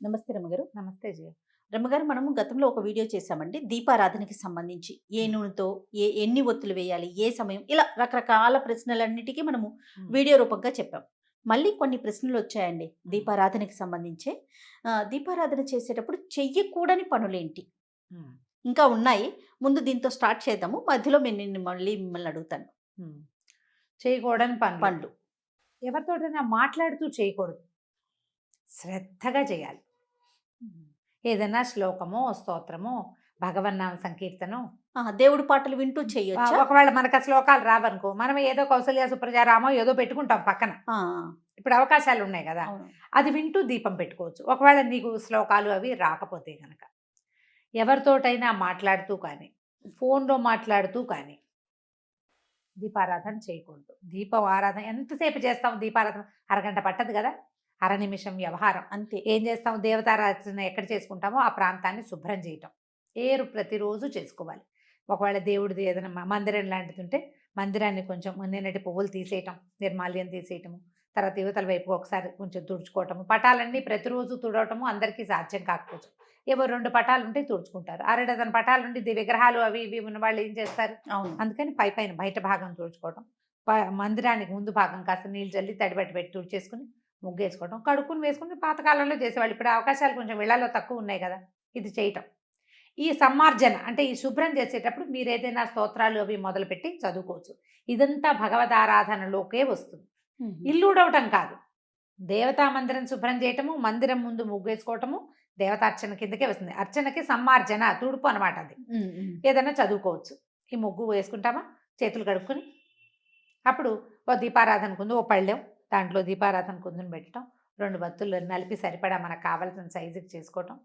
నమస్తే రమ్మగారు నమస్తే జయ. రమ్మగారు మనము గతంలో ఒక వీడియో చేశామండి. దీపారాధనకి సంబంధించి ఏ నూనెతో ఏ ఎన్ని ఒత్తులు వేయాలి ఏ సమయం ఇలా రకరకాల ప్రశ్నలన్నిటికీ మనము వీడియో రూపంగా చెప్పాం. మళ్ళీ కొన్ని ప్రశ్నలు వచ్చాయండి దీపారాధనకి సంబంధించి. దీపారాధన చేసేటప్పుడు చెయ్యకూడని పనులేంటి? ఇంకా ఉన్నాయి. ముందు దీంతో స్టార్ట్ చేద్దాము. మధ్యలో నేను నిన్ను మళ్ళీ మిమ్మల్ని అడుగుతాను. చేయకూడని పనులు. ఎవరితోటైనా మాట్లాడుతూ చేయకూడదు. శ్రద్ధగా చేయాలి. ఏదైనా శ్లోకమో స్తోత్రమో భగవన్నామ సంకీర్తనం. దేవుడి పాటలు వింటూ చెయ్యొచ్చా? ఒకవేళ మనకు ఆ శ్లోకాలు రావనుకో మనం ఏదో కౌసల్య సుప్రజారామో ఏదో పెట్టుకుంటాం పక్కన. ఇప్పుడు అవకాశాలు ఉన్నాయి కదా. అది వింటూ దీపం పెట్టుకోవచ్చు. ఒకవేళ నీకు శ్లోకాలు అవి రాకపోతే కనుక ఎవరితోటైనా మాట్లాడుతూ కానీ ఫోన్లో మాట్లాడుతూ కానీ దీపారాధన చేయకూడదు. దీపం ఆరాధన ఎంతసేపు చేస్తాం దీపారాధన? అరగంట పట్టదు కదా. అర నిమిషం వ్యవహారం. అంతే. ఏం చేస్తాం? దేవతారాధన ఎక్కడ చేసుకుంటామో ఆ ప్రాంతాన్ని శుభ్రం చేయటం. ఏరు ప్రతిరోజు చేసుకోవాలి. ఒకవేళ దేవుడిది ఏదైనా మందిరం లాంటిది ఉంటే మందిరాన్ని కొంచెం నిన్నటి పువ్వులు తీసేయటం నిర్మాల్యం తీసేయటము తర్వాత యువతల వైపు ఒకసారి కొంచెం తుడుచుకోవటము. పటాలన్నీ ప్రతిరోజు తుడవటము అందరికీ సాధ్యం కాకపోవచ్చు. ఏవో రెండు పటాలు ఉంటే తుడుచుకుంటారు. అర డజన్ పటాలు ఉండి విగ్రహాలు అవి ఇవి ఉన్న వాళ్ళు ఏం చేస్తారు? అవును. అందుకని పై పైన బయట భాగం తుడుచుకోవటం. మందిరానికి ముందు భాగం కాస్త నీళ్ళు చల్లి తడిబట్టి పెట్టి తుడిచేసుకుని ముగ్గు వేసుకోవడం కడుక్కుని వేసుకుని పాతకాలంలో చేసేవాళ్ళు. ఇప్పుడు అవకాశాలు కొంచెం వీళ్ళలో తక్కువ ఉన్నాయి కదా ఇది చేయటం. ఈ సమ్మార్జన అంటే ఈ శుభ్రం చేసేటప్పుడు మీరు ఏదైనా స్తోత్రాలు అవి మొదలుపెట్టి చదువుకోవచ్చు. ఇదంతా భగవద్ ఆరాధనలోకే వస్తుంది. ఇల్లు ఉడవటం కాదు. దేవతా మందిరం శుభ్రం చేయటము మందిరం ముందు ముగ్గు వేసుకోవటము దేవతార్చన కిందకే వస్తుంది. అర్చనకి సమ్మార్జన తుడుపు అనమాట అది. ఏదైనా చదువుకోవచ్చు. ఈ ముగ్గు వేసుకుంటామా? చేతులు కడుక్కొని. అప్పుడు ఓ దీపారాధన కుందు ఓ పళ్ళెం. దాంట్లో దీపారాధన కుందుని పెట్టడం రెండు బత్తులు నలిపి సరిపడా మనకు కావాల్సిన సైజుకి చేసుకోవటం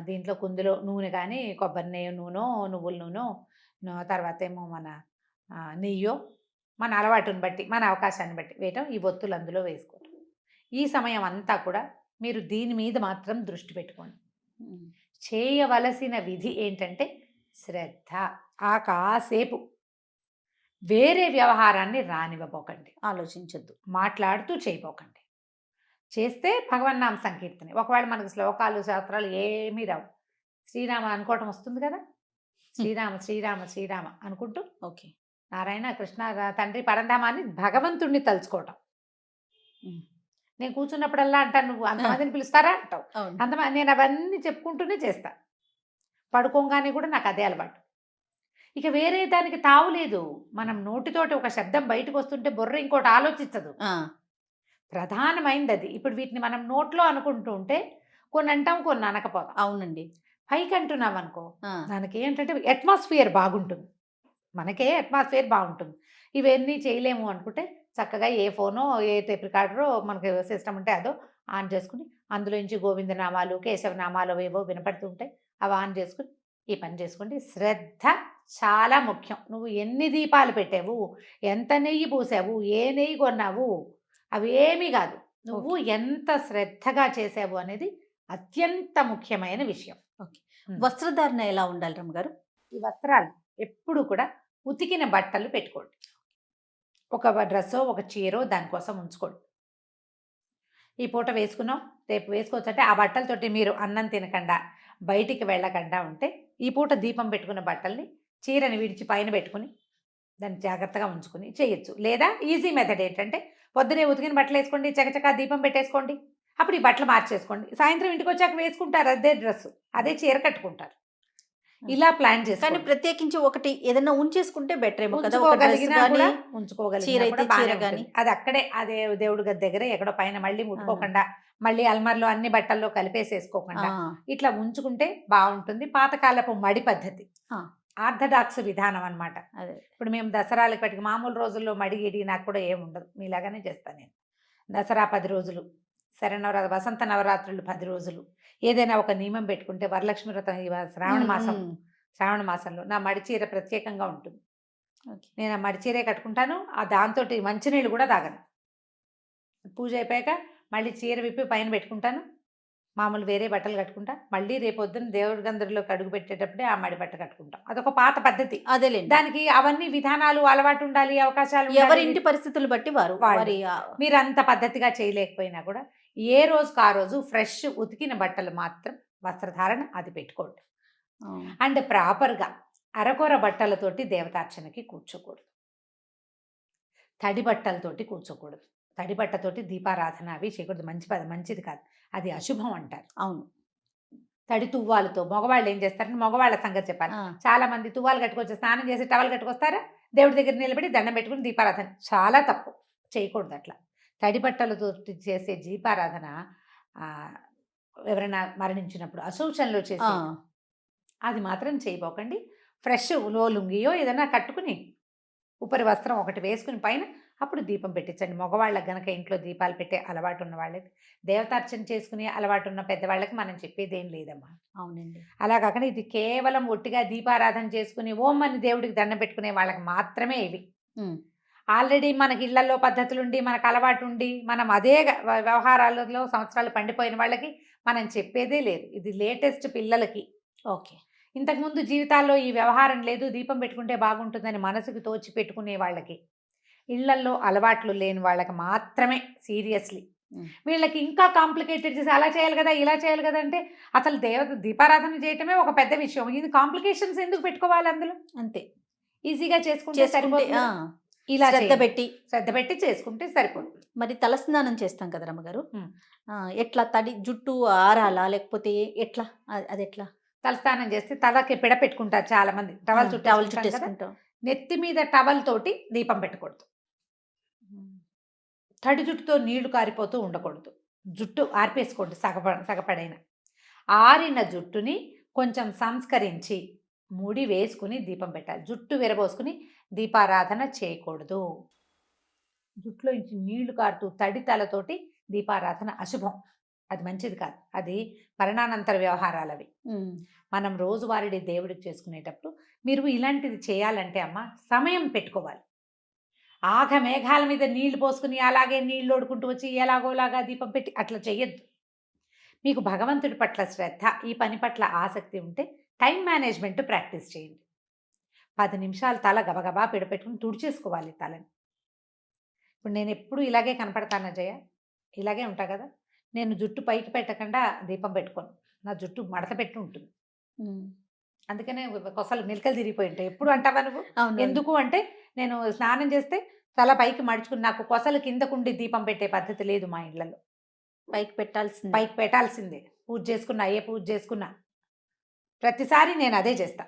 దీంట్లో కుందులో నూనె కానీ కొబ్బరి నెయ్యి నూనె నువ్వుల నూనె తర్వాత ఏమో మన నెయ్యో మన అలవాటుని బట్టి మన అవకాశాన్ని బట్టి వేయటం ఈ ఒత్తులు అందులో వేసుకోవటం. ఈ సమయం అంతా కూడా మీరు దీని మీద మాత్రం దృష్టి పెట్టుకోండి. చేయవలసిన విధి ఏంటంటే శ్రద్ధ. ఆ కాసేపు వేరే వ్యవహారాన్ని రానివ్వబోకండి. ఆలోచించొద్దు. మాట్లాడుతూ చేయబోకండి. చేస్తే భగవన్నామ సంకీర్తన. ఒకవేళ మనకు శ్లోకాలు శాస్త్రాలు ఏమీ రావు. శ్రీరామ అనుకోవటం వస్తుంది కదా? శ్రీరామ శ్రీరామ శ్రీరామ అనుకుంటూ ఓకే. నారాయణ కృష్ణ తండ్రి పరంధామాన్ని భగవంతుణ్ణి తలుచుకోవటం. నేను కూర్చున్నప్పుడల్లా అంటాను నువ్వు అంతమందిని పిలుస్తారా? అంటావు. అంతమంది నేను అవన్నీ చెప్పుకుంటూనే చేస్తా. పడుకోగానే కూడా నాకు అదే అలవాటు. ఇక వేరే దానికి తావు లేదు. మనం నోటితోటి ఒక శబ్దం బయటకు వస్తుంటే బుర్ర ఇంకోటి ఆలోచించదు ప్రధానమైంది అది ఇప్పుడు వీటిని మనం నోట్లో అనుకుంటూ ఉంటే కొన్ని అంటాం కొన్ని అనకపోతాం. అవునండి. పైకి అంటున్నాం అనుకో దానికి ఏంటంటే అట్మాస్ఫియర్ బాగుంటుంది. మనకే అట్మాస్ఫియర్ బాగుంటుంది. ఇవన్నీ చేయలేము అనుకుంటే చక్కగా ఏ ఫోనో ఏ టేప్ రికార్డరో మనకి సిస్టమ్ ఉంటే అదో ఆన్ చేసుకుని అందులో నుంచి గోవిందనామాలు కేశవనామాలు ఏవో వినపడుతుంటాయి అవి ఆన్ చేసుకుని ఈ పని చేసుకోండి. శ్రద్ధ చాలా ముఖ్యం. నువ్వు ఎన్ని దీపాలు పెట్టావు? ఎంత నెయ్యి పూసావు? ఏ నెయ్యి కొన్నావు? అవి ఏమీ కాదు. నువ్వు ఎంత శ్రద్ధగా చేసావు అనేది అత్యంత ముఖ్యమైన విషయం. వస్త్రధారణ ఎలా ఉండాలి రమ్మగారు ఈ వస్త్రాలు ఎప్పుడు కూడా ఉతికిన బట్టలు పెట్టుకోండి. ఒక డ్రెస్సో ఒక చీరో దానికోసం ఉంచుకోండి. ఈ పూట వేసుకున్నాం రేపు వేసుకోవచ్చు అంటే ఆ బట్టలతోటి మీరు అన్నం తినకుండా బయటికి వెళ్ళకుండా ఉంటే ఈ పూట దీపం పెట్టుకున్న బట్టల్ని చీరని విడిచి పైన పెట్టుకుని దాన్ని జాగ్రత్తగా ఉంచుకుని చేయొచ్చు. లేదా ఈజీ మెథడ్ ఏంటంటే పొద్దునే ఉతికిన బట్టలు వేసుకోండి చకచకా దీపం పెట్టేసుకోండి అప్పుడు ఈ బట్టలు మార్చేసుకోండి. సాయంత్రం ఇంటికి వచ్చాక వేసుకుంటారు అదే డ్రెస్ అదే చీర కట్టుకుంటారు. ఇలా ప్లాన్ కానీ చేసుకోండి ప్రత్యేకించి ఒకటి ఏదైనా ఉంచేసుకుంటే బెటర్ ఏమో కదా కానీ చీర అయితే చీర. అది అక్కడే అదే దేవుడి గది దగ్గర ఎక్కడో పైన మళ్ళీ ముట్టుకోకుండా మళ్ళీ అల్మార్లో అన్ని బట్టల్లో కలిపేసేసుకోకుండా ఇట్లా ఉంచుకుంటే బాగుంటుంది. పాతకాలపు మడి పద్ధతి. ఆర్థడాక్స్ విధానం అన్నమాట. అదే. ఇప్పుడు మేము దసరాలకు పట్టుకు మామూలు రోజుల్లో మడి గిడి నాకు కూడా ఏమి ఉండదు. మీలాగానే చేస్తాను నేను. దసరా పది రోజులు. శరణవరా వసంత నవరాత్రులు పది రోజులు. ఏదైనా ఒక నియమం పెట్టుకుంటే వరలక్ష్మి వ్రతం ఈ శ్రావణ మాసం శ్రావణ మాసంలో నా మడి చీర ప్రత్యేకంగా ఉంటుంది. నేను ఆ మడి చీరే కట్టుకుంటాను ఆ దాంతో మంచినీళ్ళు కూడా తాగను. పూజ అయిపోయాక మళ్ళీ చీర విప్పి పైన పెట్టుకుంటాను. మామూలు వేరే బట్టలు కట్టుకుంటా. మళ్ళీ రేపు పొద్దున్న దేవుడి గందరిలోకి అడుగు పెట్టేటప్పుడే ఆ మడి బట్ట కట్టుకుంటాం. అదొక పాత పద్ధతి. అదేలేండి. దానికి అవన్నీ విధానాలు అలవాటు ఉండాలి అవకాశాలు. ఎవరి ఇంటి పరిస్థితులు బట్టి వారు. మీరు అంత పద్ధతిగా చేయలేకపోయినా కూడా ఏ రోజుకు ఆ రోజు ఫ్రెష్ ఉతికిన బట్టలు మాత్రం వస్త్రధారణ అది పెట్టుకోండి అండ్ ప్రాపర్గా అరకొర బట్టలతోటి దేవతార్చనకి కూర్చోకూడదు. తడి బట్టలతోటి కూర్చోకూడదు. తడి బట్టతోటి దీపారాధన అవి చేయకూడదు. మంచి పద మంచిది కాదు. అది అశుభం అంటారు. అవును. తడి తువ్వాలతో మగవాళ్ళు ఏం చేస్తారంటే మగవాళ్ళ సంగతి చెప్పాలి. చాలా మంది తువ్వాలు కట్టుకొచ్చి స్నానం చేసి టవల్ కట్టుకొస్తారా? దేవుడి దగ్గర నిలబడి దండం పెట్టుకుని దీపారాధన. చాలా తప్పు. చేయకూడదు అట్లా. తడి బట్టలతో చేసే దీపారాధన ఎవరైనా మరణించినప్పుడు అశౌచంలో ఆ, చేసే అది మాత్రం చేయబోకండి. ఫ్రెష్లో లుంగియో ఏదైనా కట్టుకుని ఉపరి వస్త్రం ఒకటి వేసుకుని పైన అప్పుడు దీపం పెట్టించండి. మగవాళ్ళకి గనక ఇంట్లో దీపాలు పెట్టే అలవాటు ఉన్న వాళ్ళకి దేవతార్చన చేసుకునే అలవాటు ఉన్న పెద్దవాళ్ళకి మనం చెప్పేది ఏం లేదమ్మా. అవునండి. అలా కాకుండా ఇది కేవలం ఒట్టిగా దీపారాధన చేసుకుని ఓం అని దేవుడికి దండం పెట్టుకునే వాళ్ళకి మాత్రమే ఇవి. ఆల్రెడీ మనకి ఇళ్ళలో పద్ధతులు ఉండి మనకు అలవాటు ఉండి మనం అదే వ్యవహారాలలో సంవత్సరాలు పండిపోయిన వాళ్ళకి మనం చెప్పేదే లేదు. ఇది లేటెస్ట్ పిల్లలకి. ఓకే. ఇంతకుముందు జీవితాల్లో ఈ వ్యవహారం లేదు దీపం పెట్టుకుంటే బాగుంటుందని మనసుకు తోచి పెట్టుకునే వాళ్ళకి. ఇళ్ళల్లో అలవాట్లు లేని వాళ్ళకి మాత్రమే సీరియస్లీ. వీళ్ళకి ఇంకా కాంప్లికేటెడ్ చేసి అలా చేయాలి కదా ఇలా చేయాలి కదా అంటే అసలు దేవత దీపారాధన చేయటమే ఒక పెద్ద విషయం. ఇది కాంప్లికేషన్స్ ఎందుకు పెట్టుకోవాలి అందులో? అంతే. ఈజీగా చేసుకుంటే సరిపోతుంది. ఇలా శ్రద్ధ. పెట్టి శ్రద్ధ పెట్టి చేసుకుంటే సరిపోతుంది. మరి తలస్నానం చేస్తాం కదా రమ్మగారు ఎట్లా తడి జుట్టు ఆరాలా లేకపోతే ఎట్లా? అది ఎట్లా తలస్నానం చేస్తే తలకి పిడ పెట్టుకుంటారు చాలా మంది టవల్ చుట్టూ టవల్ టవల్ చుట్టూ చుట్టేసుకుంటాం. నెత్తి మీద టవల్ తోటి దీపం పెట్టకూడదు. తడి జుట్టుతో నీళ్ళు కారిపోతూ ఉండకూడదు. జుట్టు ఆర్పేసుకోండి సగప సగపడైన. ఆరిన జుట్టుని కొంచెం సంస్కరించి ముడి వేసుకుని దీపం పెట్టాలి. జుట్టు విరబోసుకుని దీపారాధన చేయకూడదు. జుట్టులో నుంచి నీళ్ళు కారుతూ తడి తలతోటి దీపారాధన అశుభం. అది మంచిది కాదు. అది మరణానంతర వ్యవహారాలు అవి మనం రోజువారీ దేవుడికి చేసుకునేటప్పుడు మీరు ఇలాంటిది చేయాలంటే అమ్మ సమయం పెట్టుకోవాలి. ఆగ మేఘాల మీద నీళ్ళు పోసుకుని అలాగే నీళ్ళు ఓడుకుంటూ వచ్చి ఎలాగోలాగా దీపం పెట్టి అట్లా చెయ్యొద్దు. మీకు భగవంతుడి పట్ల శ్రద్ధ ఈ పని పట్ల ఆసక్తి ఉంటే టైం మేనేజ్మెంట్ ప్రాక్టీస్ చేయండి. పది నిమిషాలు తల గబగబా పిడపెట్టుకుని తుడిచేసుకోవాలి తలని. ఇప్పుడు నేను ఎప్పుడు ఇలాగే కనపడతానా జయ? ఇలాగే ఉంటా కదా? నేను జుట్టు పైకి పెట్టకుండా దీపం పెట్టుకోను. నా జుట్టు మడత పెట్టి ఉంటుంది. అందుకనే కొసలు నిలకలు తిరిగిపోయి ఉంటాయి. ఎప్పుడు అంటావా నువ్వు? ఎందుకు అంటే నేను స్నానం చేస్తే తల పైకి మడుచుకుని నాకు కొసలు కిందకుండి దీపం పెట్టే పద్ధతి లేదు మా ఇళ్ళలో పైకి పెట్టాల్సింది. పైకి పెట్టాల్సిందే. పూజ చేసుకున్నా ఏ పూజ చేసుకున్నా ప్రతిసారి నేను అదే చేస్తా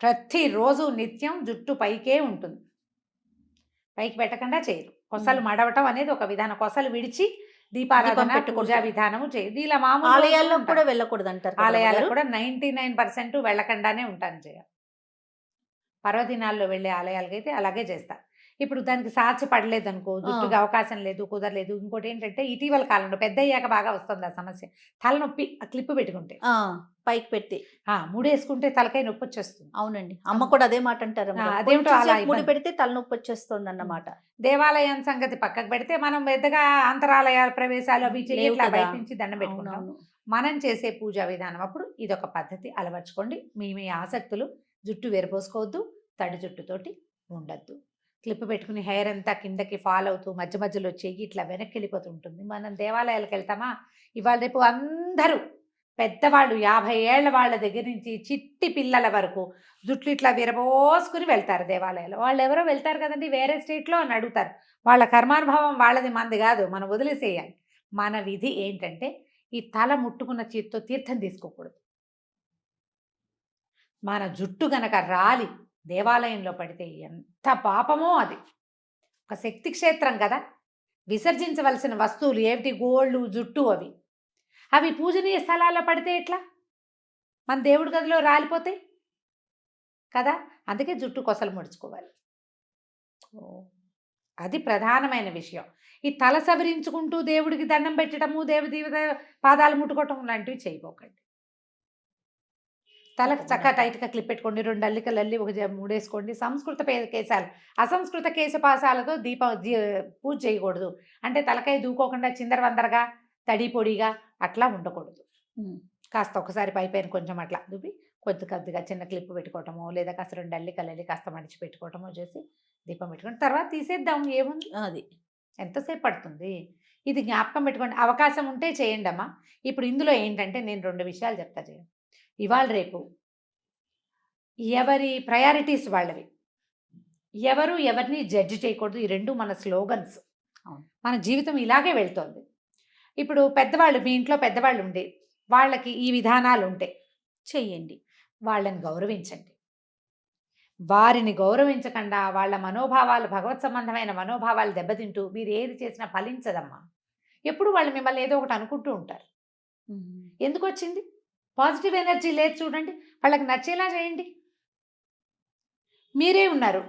ప్రతిరోజు నిత్యం జుట్టు పైకే ఉంటుంది పైకి పెట్టకుండా చేయరు కొసలు. మడవటం అనేది ఒక విధానం కొసలు విడిచి దీపారాధన. పూజా విధానము చేయదు ఇలా మామూలు ఆలయాల్లో కూడా. వెళ్ళకూడదు అంటారు ఆలయాల్లో? కూడా నైంటీ నైన్ పర్సెంట్ వెళ్ళకుండానే ఉంటాను జయ పర్వదినాల్లో వెళ్ళే ఆలయాలకైతే అలాగే చేస్తా ఇప్పుడు దానికి సాధ్య పడలేదు అనుకో జుట్టుకి అవకాశం లేదు కుదరలేదు. ఇంకోటి ఏంటంటే ఇటీవల కాలంలో పెద్ద అయ్యాక బాగా వస్తుంది ఆ సమస్య. తలనొప్పి ఆ క్లిప్ పెట్టుకుంటే. పైకి పెట్టి. ఆ! ముడేసుకుంటే తలకాయ నొప్పి వచ్చేస్తుంది. అవునండి. అమ్మ కూడా అదే మాట అంటారు. అదేమిటో అలా ముడి. పెడితే తలనొప్పి వచ్చేస్తుంది అన్నమాట దేవాలయం సంగతి పక్కకు పెడితే మనం పెద్దగా అంతరాలయాల ప్రవేశాలు అవి. బయట నుంచి దండం పెట్టుకుంటాం. మనం చేసే పూజా విధానం అప్పుడు ఇదొక పద్ధతి. అలవర్చుకోండి. మీ మీ ఆసక్తులు జుట్టు వెరపోసుకోవద్దు తడి జుట్టుతోటి ఉండద్దు. క్లిప్ పెట్టుకుని హెయిర్ అంతా కిందకి ఫాల్ అవుతూ మధ్య మధ్యలో చెయ్యి ఇట్లా వెనక్కి వెళ్ళిపోతూ ఉంటుంది. మనం దేవాలయాలకు వెళ్తామా? ఇవాళ రేపు అందరూ పెద్దవాళ్ళు యాభై ఏళ్ళ వాళ్ళ దగ్గర నుంచి చిట్టి పిల్లల వరకు జుట్లు ఇట్లా విరబోసుకుని వెళ్తారు దేవాలయాలు. వాళ్ళు ఎవరో వెళ్తారు కదండి వేరే స్టేట్లో అని అడుగుతారు. వాళ్ళ కర్మానుభవం వాళ్ళది మంది కాదు. మనం వదిలేసేయాలి. మన విధి ఏంటంటే ఈ తల ముట్టుకున్న చేతితో తీర్థం తీసుకోకూడదు. మన జుట్టు గనక రాలి దేవాలయంలో పడితే ఎంత పాపమో అది. ఒక శక్తి క్షేత్రం కదా! విసర్జించవలసిన వస్తువులు ఏమిటి? గోళ్ళు జుట్టు అవి. అవి పూజనీయ స్థలాల్లో పడితే ఎట్లా? మన దేవుడి గదిలో రాలిపోతాయి కదా! అందుకే జుట్టు కొసలు ముడుచుకోవాలి. అది ప్రధానమైన విషయం. ఈ తల సవరించుకుంటూ దేవుడికి దండం పెట్టడము దేవి పాదాలు ముట్టుకోవటం లాంటివి చేయబోకండి. తలకు చక్కగా టైట్గా క్లిప్ పెట్టుకోండి. రెండు అల్లికలు అల్లి ఒక మూడేసుకోండి సంస్కృత కేశాలు. అసంస్కృత కేశపాసాలతో దీప పూజ చేయకూడదు. అంటే తలకాయ దూకోకుండా చిందరవందరగా తడి పొడిగా అట్లా ఉండకూడదు. కాస్త ఒకసారి పై పైన కొంచెం అట్లా దువ్వి కొద్ది కొద్దిగా చిన్న క్లిప్ పెట్టుకోవటమో లేదా కాస్త రెండు అల్లికలు అల్లి కాస్త మడిచి పెట్టుకోవటమో చేసి దీపం పెట్టుకోండి. తర్వాత తీసేద్దాం. ఏముంది? అది. ఎంతసేపు పడుతుంది? ఇది జ్ఞాపకం పెట్టుకోండి. అవకాశం ఉంటే చేయండి అమ్మా ఇప్పుడు ఇందులో ఏంటంటే నేను రెండు విషయాలు చెప్తా చేయండి. ఇవాళ రేపు. ఎవరి ప్రయారిటీస్ వాళ్ళవి. ఎవరు ఎవరిని జడ్జి చేయకూడదు. ఈ రెండు మన స్లోగన్స్. అవును. మన జీవితం ఇలాగే వెళ్తోంది. ఇప్పుడు పెద్దవాళ్ళు మీ ఇంట్లో పెద్దవాళ్ళు ఉండి వాళ్ళకి ఈ విధానాలు ఉంటే చెయ్యండి. వాళ్ళని గౌరవించండి. వారిని గౌరవించకుండా వాళ్ళ మనోభావాలు భగవత్ సంబంధమైన మనోభావాలు దెబ్బతింటూ మీరు ఏది చేసినా ఫలించదమ్మా. ఎప్పుడు వాళ్ళు మిమ్మల్ని ఏదో ఒకటి అనుకుంటూ ఉంటారు. ఎందుకు వచ్చింది పాజిటివ్ ఎనర్జీ లేదు చూడండి. వాళ్ళకి నచ్చేలా చేయండి. మీరే ఉన్నారు.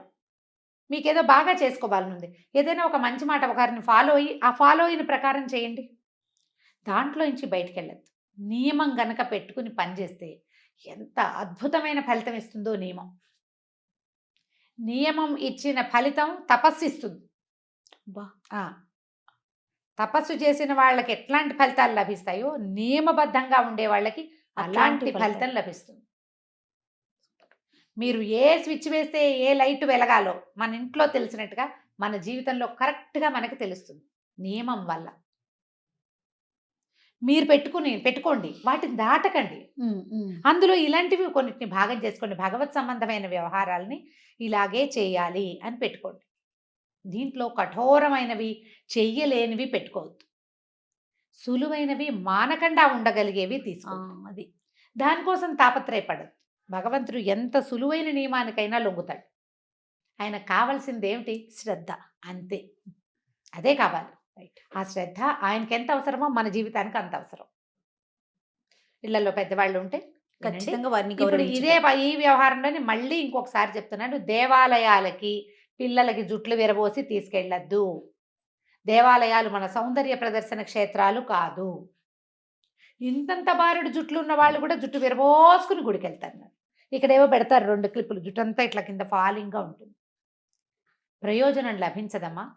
మీకేదో బాగా చేసుకోవాలని ఉంది ఏదైనా ఒక మంచి మాట ఒకరిని ఫాలో అయ్యి ఆ ఫాలో అయిన ప్రకారం చేయండి. దాంట్లో నుంచి బయటికి వెళ్ళద్దు నియమం గనక పెట్టుకుని పనిచేస్తే ఎంత అద్భుతమైన ఫలితం ఇస్తుందో నియమం. నియమం ఇచ్చిన ఫలితం తపస్సు ఇస్తుంది తపస్సు చేసిన వాళ్ళకి ఎట్లాంటి ఫలితాలు లభిస్తాయో నియమబద్ధంగా ఉండే వాళ్ళకి అలాంటి. ఫలితం లభిస్తుంది. మీరు ఏ స్విచ్ వేస్తే ఏ లైట్ వెలగాలో మన ఇంట్లో తెలిసినట్టుగా మన జీవితంలో కరెక్ట్గా మనకి తెలుస్తుంది. నియమం వల్ల. మీరు పెట్టుకుని పెట్టుకోండి. వాటిని దాటకండి. అందులో ఇలాంటివి కొన్నిటిని భాగం చేసుకోండి. భగవత్ సంబంధమైన వ్యవహారాల్ని ఇలాగే చేయాలి అని పెట్టుకోండి. దీంట్లో కఠోరమైనవి చెయ్యలేనివి పెట్టుకోవద్దు. సులువైనవి మానకుండా ఉండగలిగేవి తీసుకో అది. దానికోసం తాపత్రయపడదు. భగవంతుడు ఎంత సులువైన నియమానికైనా లొంగుతాడు. ఆయన కావాల్సింది ఏమిటి శ్రద్ధ. అంతే. అదే కావాలి. ఆ శ్రద్ధ ఆయనకి ఎంత అవసరమో మన జీవితానికి అంత అవసరం. ఇళ్ళలో పెద్దవాళ్ళు ఉంటే. ఖచ్చితంగా వారిని ఇప్పుడు. ఇదే ఈ వ్యవహారంలోని మళ్ళీ ఇంకొకసారి చెప్తున్నాను దేవాలయాలకి పిల్లలకి జుట్లు విరబోసి తీసుకెళ్ళొద్దు. దేవాలయాలు మన సౌందర్య ప్రదర్శన క్షేత్రాలు కాదు. ఇంతంత బారుడు జుట్లు ఉన్న వాళ్ళు కూడా జుట్టు విరబోసుకుని గుడికి వెళ్తారు ఇక్కడేవో పెడతారు రెండు క్లిప్పులు జుట్టు అంతా ఇట్లా కింద ఫాలింగ్గా ఉంటుంది. ప్రయోజనం లభించదమ్మా.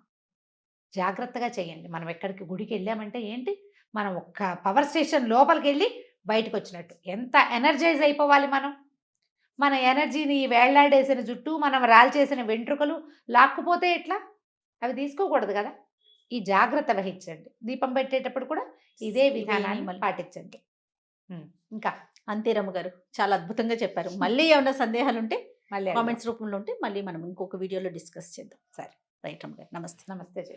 జాగ్రత్తగా చేయండి. మనం ఎక్కడికి గుడికి వెళ్ళామంటే ఏంటి? మనం ఒక్క పవర్ స్టేషన్ లోపలికి వెళ్ళి బయటకు వచ్చినట్టు ఎంత ఎనర్జైజ్ అయిపోవాలి మనం? మన ఎనర్జీని వేళ్ళాడేసిన జుట్టు మనం రాల్చేసిన వెంట్రుకలు లాక్కుపోతే ఎట్లా? అవి తీసుకోకూడదు కదా? ఈ జాగ్రత్త వహించండి. దీపం పెట్టేటప్పుడు కూడా ఇదే విధానాన్ని. పాటించండి. ఇంకా? అంతే రమ్మ గారు. చాలా అద్భుతంగా చెప్పారు. మళ్ళీ ఏమైనా సందేహాలు ఉంటే మళ్ళీ కామెంట్స్ రూపంలో ఉంటే మళ్ళీ మనం ఇంకొక వీడియోలో డిస్కస్ చేద్దాం. సరే. రైట్ రమ్మ గారు. నమస్తే. నమస్తే జయ